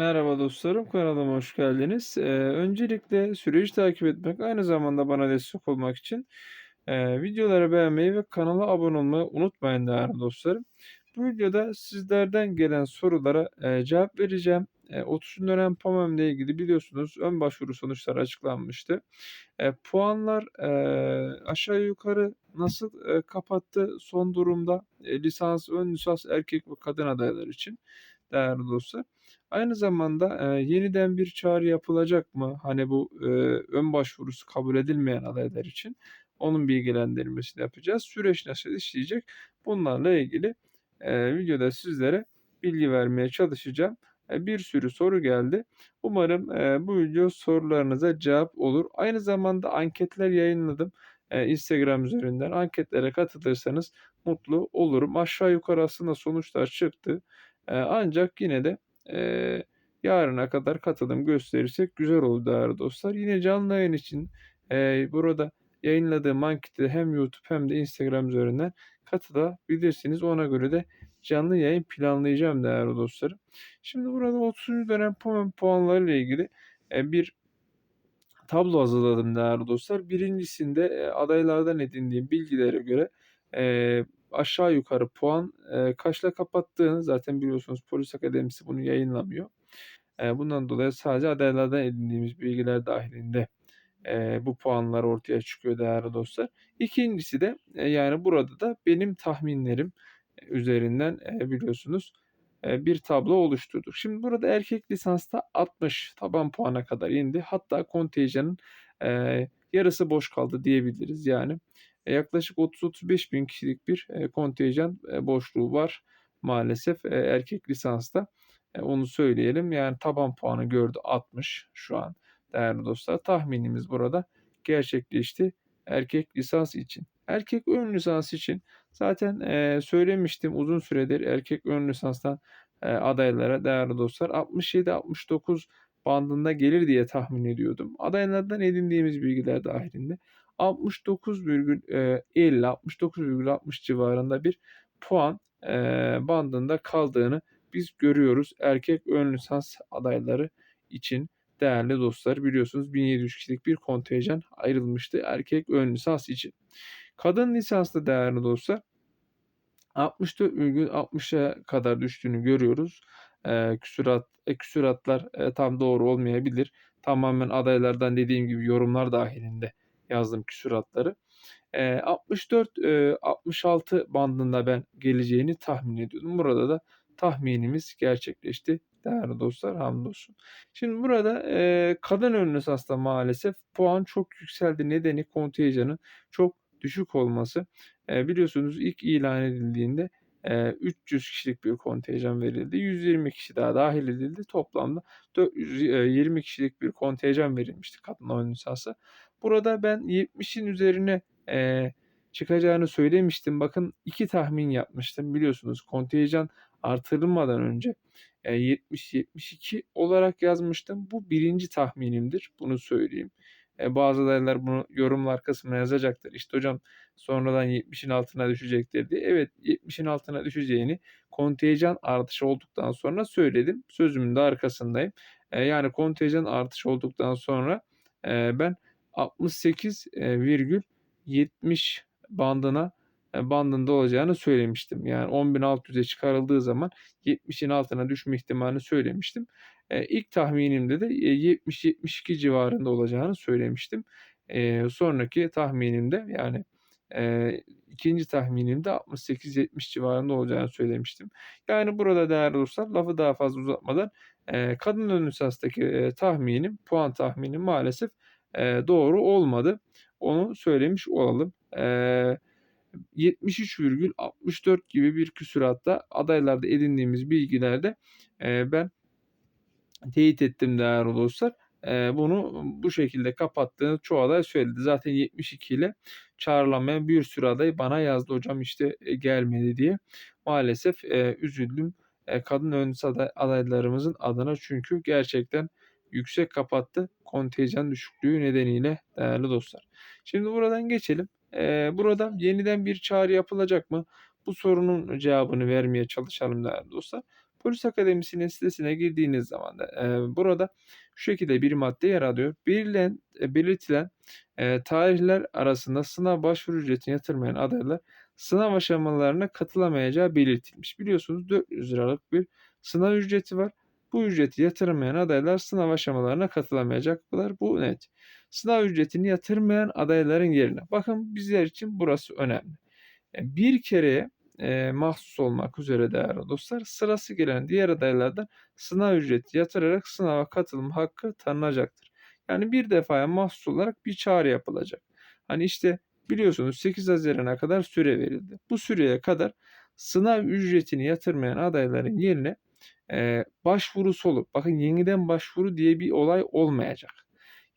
Merhaba dostlarım, kanalıma hoş geldiniz. Eee, öncelikle süreci takip etmek, aynı zamanda bana destek olmak için eee, videoları beğenmeyi ve kanala abone olmayı unutmayın değerli dostlarım. Bu videoda sizlerden gelen sorulara eee, cevap vereceğim. Eee 30. dönem PAMEM ile ilgili biliyorsunuz ön başvuru sonuçları açıklanmıştı. Eee, puanlar eee, aşağı yukarı nasıl eee, kapattı son durumda eee, lisans, ön lisans erkek ve kadın adaylar için değerli dostlar. Aynı zamanda eee, yeniden bir çağrı yapılacak mı? Hani bu eee, ön başvurusu kabul edilmeyen adaylar için onun bilgilendirmesini yapacağız. Süreç nasıl işleyecek? Bunlarla ilgili eee, videoda sizlere bilgi vermeye çalışacağım. Eee, bir sürü soru geldi. Umarım eee, bu video sorularınıza cevap olur. Aynı zamanda anketler yayınladım eee, Instagram üzerinden. Anketlere katılırsanız mutlu olurum. Aşağı yukarı aslında sonuçlar çıktı. Eee, ancak yine de eee, yarına kadar katılım gösterirsek güzel olur değerli dostlar. Yine canlı yayın için eee, burada yayınladığım ankete hem YouTube hem de Instagram üzerinden katılabilirsiniz. Ona göre de canlı yayın planlayacağım değerli dostlarım. Şimdi burada 30. dönem puan puanlarıyla ilgili eee, bir tablo hazırladım değerli dostlar. Birincisinde adaylardan edindiğim bilgilere göre aşağı yukarı puan eee, kaçla kapattığını zaten biliyorsunuz Polis Akademisi bunu yayınlamıyor. Eee, bundan dolayı sadece adaylardan edindiğimiz bilgiler dahilinde eee, bu puanlar ortaya çıkıyor değerli dostlar. İkincisi de eee, yani burada da benim tahminlerim üzerinden eee, biliyorsunuz eee, bir tablo oluşturduk. Şimdi burada erkek lisansta 60 taban puana kadar indi. Hatta kontenjanın eee, yarısı boş kaldı diyebiliriz. Yani e, yaklaşık 30-35 bin kişilik bir eee, kontenjan eee, boşluğu var maalesef erkek lisansta. E, onu söyleyelim. Yani taban puanı gördü 60 şu an değerli dostlar. Tahminimiz burada gerçekleşti erkek lisans için. Erkek ön lisans için zaten söylemiştim uzun süredir erkek ön lisanstan adaylara değerli dostlar 67-69 bandında gelir diye tahmin ediyordum. Adaylardan edindiğimiz bilgiler dahilinde 69,50-69,60 civarında bir puan bandında kaldığını biz görüyoruz erkek ön lisans adayları için değerli dostlar. Biliyorsunuz 1700 kişilik bir kontenjan ayrılmıştı erkek ön lisans için. Kadın lisanslı değerli dostlar 64,60'a kadar düştüğünü görüyoruz. Eee, küsurat, e, küsuratlar e, tam doğru olmayabilir. Tamamen adaylardan dediğim gibi yorumlar dahilinde yazdım küsuratları. Eee, 64, eee, 66 bandında ben geleceğini tahmin ediyordum. Burada da tahminimiz gerçekleşti değerli dostlar, hamdolsun. Şimdi burada eee, kadın ön lisansta maalesef puan çok yükseldi. Nedeni kontenjanın çok düşük olması. Eee, biliyorsunuz ilk ilan edildiğinde eee, 300 kişilik bir kontenjan verildi. 120 kişi daha dahil edildi. Toplamda 420 kişilik bir kontenjan verilmişti kadın ön lisansa. Burada ben 70'in üzerine çıkacağını söylemiştim. Bakın 2 tahmin yapmıştım. Biliyorsunuz kontenjan artırılmadan önce eee, 70-72 olarak yazmıştım. Bu birinci tahminimdir. Bunu söyleyeyim. Eee, bazı adaylar bunu yorumlar kısmına yazacaktır. İşte hocam sonradan 70'in altına düşecektir diye. Evet 70'in altına düşeceğini kontenjan artışı olduktan sonra söyledim. Sözümün de arkasındayım. Eee, yani kontenjan artışı olduktan sonra eee, ben 68,70 bandına e, bandında olacağını söylemiştim. Yani 10.600'e çıkarıldığı zaman 70'in altına düşme ihtimalini söylemiştim. Eee, ilk tahminimde de eee, 70-72 civarında olacağını söylemiştim. Eee, sonraki tahminimde yani eee, ikinci tahminimde 68-70 civarında olacağını söylemiştim. Yani burada değerli dostlar lafı daha fazla uzatmadan kadın ön lisanstaki eee, tahminim, puan tahminim maalesef doğru olmadı. Onu söylemiş olalım. Eee 73,64 gibi bir küsuratta adaylarda edindiğimiz bilgilerde ben teyit ettim değerli dostlar. Eee, bunu bu şekilde kapattığını çoğu aday söyledi. Zaten 72 ile çağrılamayan bir sürü aday bana yazdı hocam işte e, gelmedi diye. Maalesef eee, üzüldüm eee, kadın ön aday, adaylarımızın adına çünkü gerçekten yüksek kapattı kontenjan düşüklüğü nedeniyle değerli dostlar. Şimdi buradan geçelim. Eee, burada yeniden bir çağrı yapılacak mı? Bu sorunun cevabını vermeye çalışalım değerli dostlar. Polis Akademisi'nin sitesine girdiğiniz zaman da e, burada şu şekilde bir madde yer alıyor. Belirlen, e, belirtilen e, tarihler arasında sınav başvuru ücretini yatırmayan adaylar sınav aşamalarına katılamayacağı belirtilmiş. Biliyorsunuz 400 liralık bir sınav ücreti var. Bu ücreti yatırmayan adaylar sınav aşamalarına katılamayacaklar. Bu net. Sınav ücretini yatırmayan adayların yerine. Bakın bizler için burası önemli. E, Bir kereye e, mahsus olmak üzere değerli dostlar sırası gelen diğer adaylardan sınav ücreti yatırarak sınava katılım hakkı tanınacaktır. Yani bir defaya mahsus olarak bir çağrı yapılacak. Hani işte biliyorsunuz 8 Haziran'a kadar süre verildi. Bu süreye kadar sınav ücretini yatırmayan adayların yerine e, başvurusu olup bakın yeniden başvuru diye bir olay olmayacak.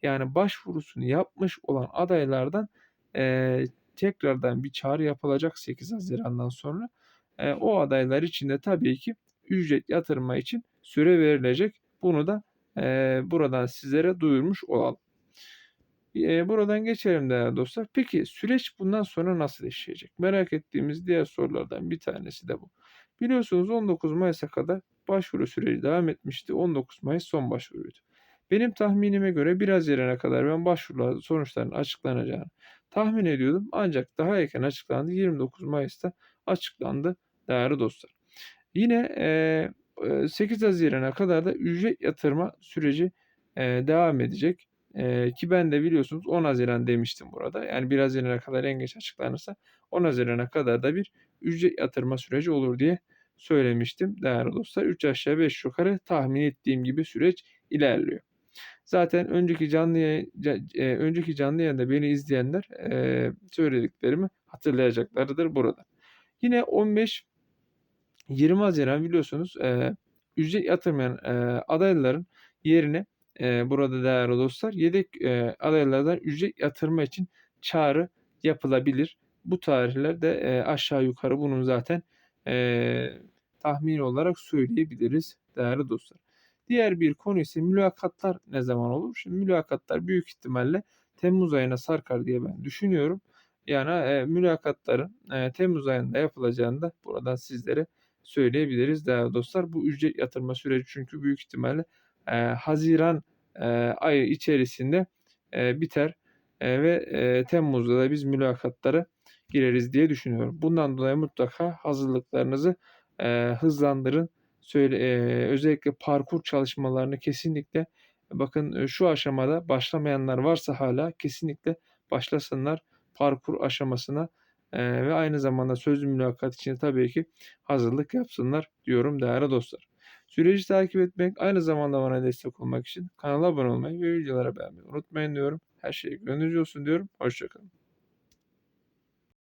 Yani başvurusunu yapmış olan adaylardan e, tekrardan bir çağrı yapılacak 8 Haziran'dan sonra. E, o adaylar için de tabii ki ücret yatırma için süre verilecek. Bunu da e, buradan sizlere duyurmuş olalım. E, buradan geçelim değerli dostlar. Peki süreç bundan sonra nasıl işleyecek? Merak ettiğimiz diğer sorulardan bir tanesi de bu. Biliyorsunuz 19 Mayıs'a kadar başvuru süreci devam etmişti. 19 Mayıs son başvuruydu. Benim tahminime göre biraz yerine kadar ben başvurular sonuçlarının açıklanacağını tahmin ediyordum. Ancak daha erken açıklandı. 29 Mayıs'ta açıklandı değerli dostlar. Yine e, 8 Haziran'a kadar da ücret yatırma süreci devam edecek. Ki ben de biliyorsunuz 10 Haziran demiştim burada. Yani 1 Haziran'a kadar en geç açıklanırsa 10 Haziran'a kadar da bir ücret yatırma süreci olur diye söylemiştim değerli dostlar. 3 aşağı 5 yukarı tahmin ettiğim gibi süreç ilerliyor. Zaten önceki canlı yayın, e, önceki canlı yayında beni izleyenler e, söylediklerimi hatırlayacaklardır burada. Yine 15 20 Haziran biliyorsunuz e, ücret yatırmayan e, adayların yerine burada değerli dostlar yedek adaylardan ücret yatırma için çağrı yapılabilir. Bu tarihlerde aşağı yukarı bunun zaten e, tahmin olarak söyleyebiliriz değerli dostlar. Diğer bir konu ise mülakatlar ne zaman olur? Şimdi mülakatlar büyük ihtimalle Temmuz ayına sarkar diye ben düşünüyorum. Yani e, mülakatların e, Temmuz ayında yapılacağını da buradan sizlere söyleyebiliriz değerli dostlar. Bu ücret yatırma süreci çünkü büyük ihtimalle e, Haziran e, ayı içerisinde e, biter e, ve e, Temmuz'da da biz mülakatlara gireriz diye düşünüyorum. Bundan dolayı mutlaka hazırlıklarınızı e, hızlandırın söyle e, özellikle parkur çalışmalarını kesinlikle bakın şu aşamada başlamayanlar varsa hala kesinlikle başlasınlar parkur aşamasına e, ve aynı zamanda sözlü mülakat için tabii ki hazırlık yapsınlar diyorum değerli dostlar. Süreci takip etmek aynı zamanda bana destek olmak için kanala abone olmayı ve videolara beğenmeyi unutmayın diyorum. Her şey gönlünüzce olsun diyorum. Hoşçakalın.